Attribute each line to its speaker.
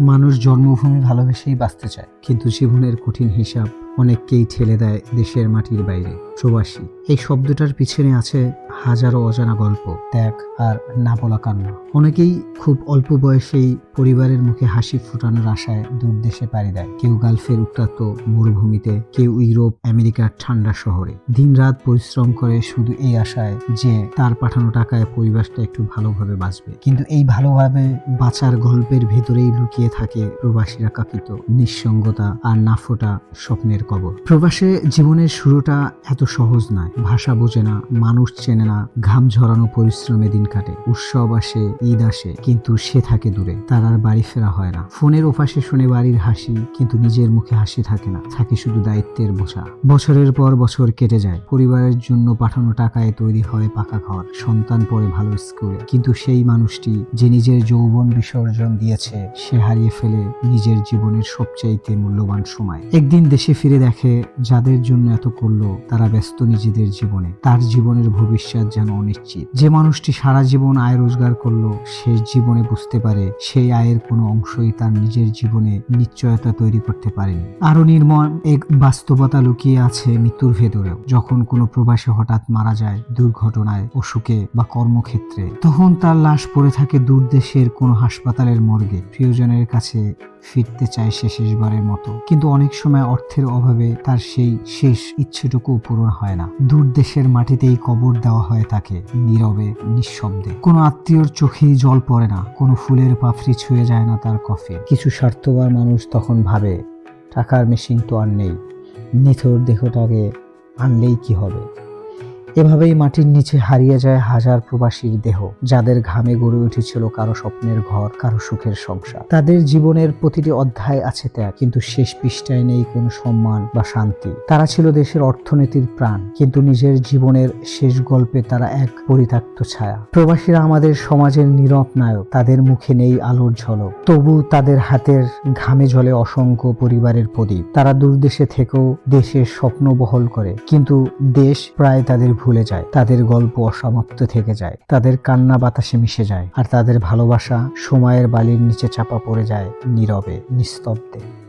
Speaker 1: মানুষ জন্মভূমি ভালোবেসেই বাঁচতে চায়, কিন্তু জীবনের কঠিন হিসাব অনেককেই ঠেলে দেয় দেশের মাটির বাইরে। প্রবাসী। এই শব্দটার পিছনে আছে হাজারো অজানা গল্প, ত্যাগ আর না বলা কান্না। অনেকেই খুব অল্প বয়সেই পরিবারের মুখে হাসি ফোটানোর আশায় দূর দেশে পাড়ি দেয়। কেউ গালফের উত্তাপ্ত মরুভূমিতে, কেউ ইউরোপ, আমেরিকার ঠান্ডা শহরে। দিনরাত পরিশ্রম করে শুধু এই আশায় যে তার পাঠানো টাকায় পরিবেশটা একটু ভালোভাবে বাঁচবে। কিন্তু এই ভালোভাবে বাঁচার গল্পের ভেতরেই লুকিয়ে থাকে প্রবাসীরা কাঁপিত, নিঃসঙ্গতা আর না ফোটা স্বপ্নের কবর। প্রবাসে জীবনের শুরুটা এত সহজ নয়। ভাষা বোঝে না, মানুষ চেনে না, ঘাম ঝরানো পরিশ্রমে দিন কাটে, উৎসব আসে, ঈদ আসে, কিন্তু সে থাকে দূরে। তার আর বাড়ি ফেরা হয় না। ফোনের ওপাশে শুনে বাড়ির হাসি, কিন্তু নিজের মুখে হাসি থাকে না। থাকে শুধু দায়িত্বের বোঝা। বছরের পর বছর কেটে যায়। পরিবারের জন্য পাঠানো টাকায় তৈরি হয় পাকা ঘর। সন্তান পড়ে ভালো স্কুলে। কিন্তু সেই মানুষটি যে নিজের যৌবন বিসর্জন দিয়েছে, সে হারিয়ে ফেলে নিজের জীবনের সবচাইতে মূল্যবান সময়। একদিন দেশে ফিরে দেখে, যাদের জন্য এত করল, তারা ব্যস্ত নিজেদের জীবনে। তার জীবনের ভবিষ্যৎ যেন অনিশ্চিত। যে মানুষটি সারা জীবন আয় রোজগার করল, সে জীবনে বুঝতে পারে সেই আয়ের কোনো অংশই তার নিজের জীবনে নিশ্চয়তা তৈরি করতে পারেনি। আরও নির্মম এক বাস্তবতা লুকিয়ে আছে মৃত্যুর ভেতরেও। যখন কোনো প্রবাসী হঠাৎ মারা যায় দুর্ঘটনায়, অসুখে বা কর্মক্ষেত্রে, তখন তার লাশ পড়ে থাকে দূর দেশের কোনো হাসপাতালের মর্গে। প্রিয়জনের কাছে ফিরতে চায় সে শেষবারের মতো। কিন্তু অনেক সময় অর্থের অভাবে তার সেই শেষ ইচ্ছেটুকু পূরণ হয় না। দূর দেশের মাটিতেই কবর দেওয়া হয় তাকে, নীরবে, নিঃশব্দে। কোনো আত্মীয়র চোখেই জল পড়ে না। কোনো ফুলের পাফড়ি ছুঁয়ে যায় না তার কফে কিছু স্বার্থবার মানুষ তখন ভাবে, টাকার মেশিন তো আর নেই। নিথর দেহটাকে আনলেই কি হবে? এভাবেই মাটির নিচে হারিয়ে যায় হাজার প্রবাসীর দেহ, যাদের ঘামে গড়ে উঠেছিল কারও স্বপ্নের ঘর, কারও সুখের সংসার। তাদের জীবনের প্রতিটি অধ্যায় আছে ত্যাগ, কিন্তু শেষ পৃষ্ঠায় নেই কোনো সম্মান বা শান্তি। তারা ছিল দেশের অর্থনীতির প্রাণ, কিন্তু নিজের জীবনের শেষ গল্পে তারা এক পরিত্যক্ত ছায়া। প্রবাসীরা আমাদের সমাজের নীরব নায়ক, তাদের মুখে নেই আলোর ঝলক। তবু তাদের হাতের ঘামে ঝলে অসংখ্য পরিবারের প্রদীপ। তারা দূরদেশে থেকেও দেশের স্বপ্ন বহল করে, কিন্তু দেশ প্রায় তাদের ভুলে যায়। তাদের গল্প অসমাপ্ত থেকে যায়। তাদের কান্না বাতাসে মিশে যায়। আর তাদের ভালোবাসা সময়ের বালির নিচে চাপা পড়ে যায় নীরবে, নিস্তব্ধে।